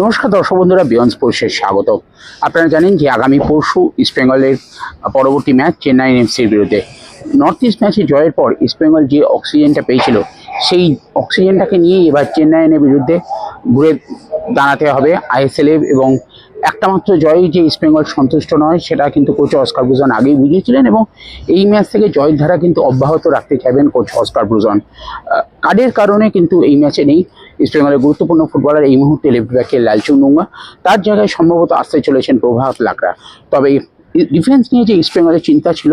নমস্কার দর্শক বন্ধুরা বিয়ন স্পোর্টসে স্বাগত। আপনারা জানেন যে আগামী পরশু ইস্টবেঙ্গলের পরবর্তী ম্যাচ চেন্নাই এফসির বিরুদ্ধে। নর্থ ইস্ট ম্যাচে জয়ের পর ইস্টবেঙ্গল যে অক্সিজেনটা পেয়েছিল, সেই অক্সিজেনটাকে নিয়েই এবার চেন্নাইয়ের বিরুদ্ধে ঘুরে দাঁড়াতে হবে। আইএসএলএফ এবং একটা মাত্র জয়ে যে ইস্টবেঙ্গল সন্তুষ্ট নয়, সেটা কিন্তু কোচ অস্কার ব্রুজন আগেই বুঝিয়েছিলেন এবং এই ম্যাচ থেকে জয়ের ধারা কিন্তু অব্যাহত রাখতে চাইবেন কোচ অস্কার ব্রুজন কার্ডের কারণে কিন্তু এই ম্যাচে নেই? ইস্টবেঙ্গলের গুরুত্বপূর্ণ ফুটবলার এই মুহূর্তে লেফট ব্যাকে লালচু নুঙ্গা তার জায়গায় সম্ভবত আসতে চলেছেন প্রভাত লাকড়া। তবে ডিফেন্স নিয়ে যে ইস্টবেঙ্গলের চিন্তা ছিল,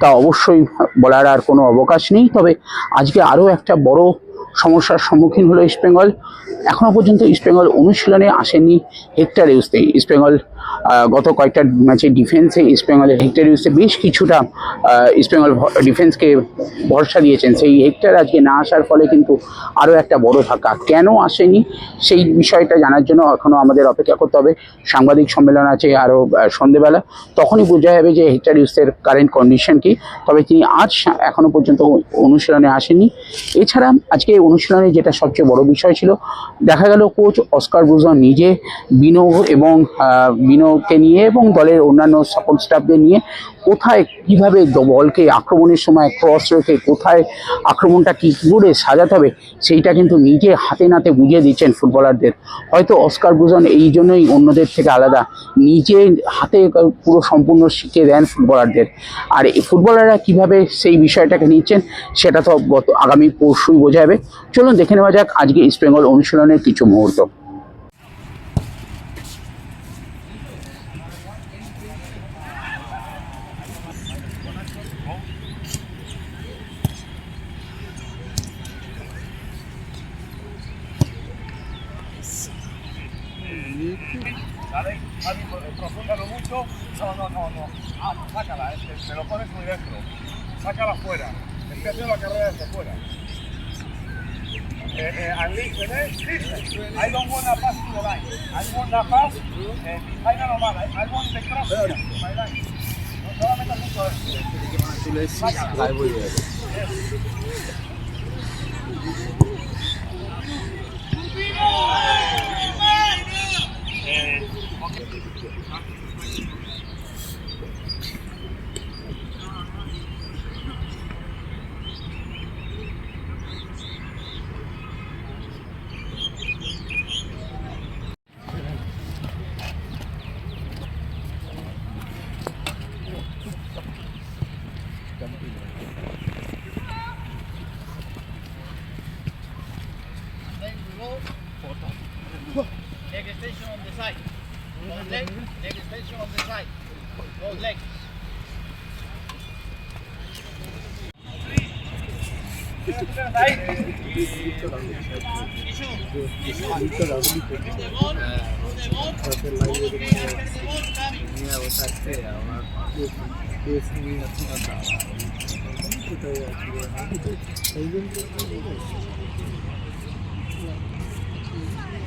তা অবশ্যই বলার আর কোনো অবকাশ নেই। তবে আজকে আরও একটা বড় সমস্যার সম্মুখীন হলো ইস্টবেঙ্গল এখনও পর্যন্ত ইস্টবেঙ্গল অনুশীলনে আসেনি হেক্টর ইউজতে। ইস্টবেঙ্গল গত কয়েকটা ম্যাচে ডিফেন্সে ইস্টবেঙ্গলের হেক্টর ইউসে বেশ কিছুটা ইস্টবেঙ্গল ডিফেন্সকে ভরসা দিয়েছেন। সেই হেক্টর আজকে না আসার ফলে কিন্তু আরও একটা বড় ধাক্কা। কেন আসেনি? সেই বিষয়টা জানার জন্য এখনও আমাদের অপেক্ষা করতে হবে। সাংবাদিক সম্মেলন আছে আরও সন্ধেবেলা। তখনই বোঝা যাবে যে হেক্টর ইউসের কারেন্ট কন্ডিশন কি। তবে তিনি আজ সা- এখনও পর্যন্ত অনুশীলনে আসেননি। এছাড়া আজকে অনুশীলনে যেটা সবচেয়ে বড় বিষয় ছিল দেখা গেল কোচ অস্কার ব্রুজন নিজে বিনো এবং আহ, বিনোকে নিয়ে এবং দলের অন্যান্য সাপোর্ট স্টাফদের নিয়ে কোথায় কীভাবে বলকে আক্রমণের সময় ক্রস রেখে কোথায় আক্রমণটা কী করে সাজাতে হবে, সেইটা কিন্তু নিজে হাতে নাতে বুঝিয়ে দিচ্ছেন ফুটবলারদের। হয়তো অস্কার ব্রুজন এই জন্যই অন্যদের থেকে আলাদা, নিজে হাতে পুরো সম্পূর্ণ শিখিয়ে দেন ফুটবলারদের। আর এই ফুটবলাররা কীভাবে সেই বিষয়টাকে নিচ্ছেন, সেটা তো আগামী পরশুই বোঝা যাবে চলুন দেখে নেওয়া যাক আজকে ইস্টবেঙ্গল অনুশীলনের কিছু মুহূর্ত। Dale, Javi, profúndalo mucho. No, no, no, no. Ah, sácala, es que me lo pones muy dentro. Sácala fuera. Hace la carrera desde fuera. Eh, eh, and listen, eh? Listen. I don't want to pass to the line. I want to pass eh, behind normal. I, I want the cross to my line. No solamente mucho esto. Sácala. Eh, go leg extension on the side. Go leg, leg extension on the side. Go leg. 子。嗯